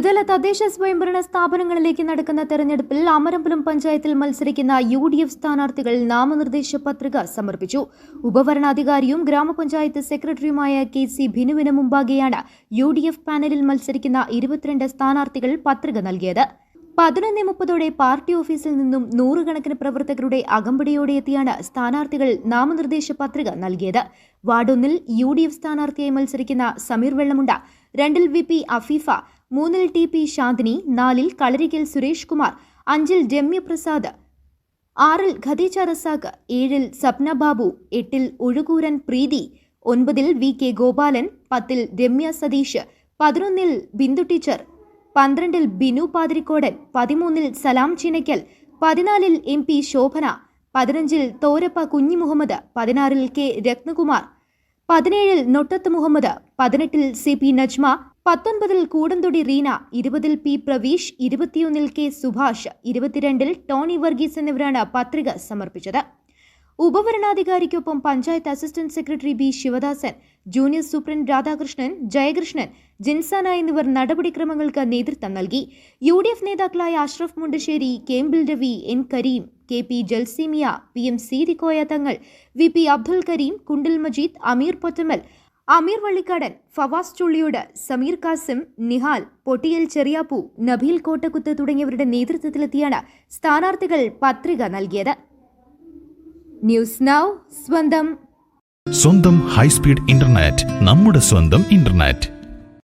ത്രിതല തദ്ദേശ സ്വയംഭരണ സ്ഥാപനങ്ങളിലേക്ക് നടക്കുന്ന തെരഞ്ഞെടുപ്പിൽ അമരമ്പലം പഞ്ചായത്തിൽ മത്സരിക്കുന്ന യു ഡി എഫ് സ്ഥാനാർത്ഥികൾ നാമനിർദ്ദേശ പത്രിക സമർപ്പിച്ചു. ഉപഭരണാധികാരിയും ഗ്രാമപഞ്ചായത്ത് സെക്രട്ടറിയുമായ കെ സി ബിനുവിന് മുമ്പാകെയാണ് യു ഡി എഫ് പാനലിൽ മത്സരിക്കുന്ന ഇരുപത്തിരണ്ട് സ്ഥാനാർത്ഥികൾ പത്രിക നൽകിയത്. പതിനൊന്ന് മുപ്പതോടെ പാർട്ടി ഓഫീസിൽ നിന്നും നൂറുകണക്കിന് പ്രവർത്തകരുടെ അകമ്പടിയോടെ എത്തിയാണ് സ്ഥാനാർത്ഥികൾ നാമനിർദ്ദേശ പത്രിക നൽകിയത്. വാർഡൊന്നിൽ യു ഡി എഫ് സ്ഥാനാർത്ഥിയായി മത്സരിക്കുന്ന സമീർ വെള്ളമുണ്ട രണ്ടിൽ വി പി അഫീഫ മൂന്നിൽ ടി പി ശാന്തിനി നാലിൽ കളരിക്കൽ സുരേഷ് കുമാർ അഞ്ചിൽ രമ്യ പ്രസാദ് ആറിൽ ഖദീജ റസാഖ് ഏഴിൽ സപ്ന ബാബു എട്ടിൽ ഒഴുകൂരൻ പ്രീതി ഒൻപതിൽ വി കെ ഗോപാലൻ പത്തിൽ രമ്യ സതീഷ് പതിനൊന്നിൽ ബിന്ദു ടീച്ചർ പന്ത്രണ്ടിൽ ബിനു പാതിരിക്കോടൻ പതിമൂന്നിൽ സലാം ചിനയ്ക്കൽ പതിനാലിൽ എം പി ശോഭന പതിനഞ്ചിൽ തോരപ്പ കുഞ്ഞി മുഹമ്മദ് പതിനാറിൽ കെ രത്നകുമാർ പതിനേഴിൽ നൊട്ടത്ത് മുഹമ്മദ് പതിനെട്ടിൽ സി പി നജ്മ പത്തൊൻപതിൽ കൂടന്തൊടി റീന ഇരുപതിൽ പി പ്രവീഷ് ഇരുപത്തിയൊന്നിൽ കെ സുഭാഷ് ഇരുപത്തിരണ്ടിൽ ടോണി വർഗീസ് എന്നിവരാണ് പത്രിക സമർപ്പിച്ചത്. ഉപവരണാധികാരിക്കൊപ്പം panchayat assistant secretary B Sivadasan junior superintendent Radhakrishnan Jayakrishnan Jinsana എന്നിവർ നടപടിക്രമങ്ങൾക്ക് നേതൃത്വം നൽകി. യു ഡി എഫ് നേതാക്കളായ Ashraf Mundassery Kembil Ravi N Kareem K P Jalseemiya P M Seethikoya Thangal V P Abdul Kareem Kundil Majeed Ameer Pottamal Ameer Vallikkadan Fawas Chulliyode Sameer Kasim Nihal Pottiyal Cheriyappu Nabeel Kottakkuth തുടങ്ങിയവരുടെ നേതൃത്വത്തിലെത്തിയാണ് സ്ഥാനാർത്ഥികൾ പത്രിക നൽകിയത്. News now സ്വന്തം. സ്വന്തം high speed internet നമ്മുടെ സ്വന്തം internet.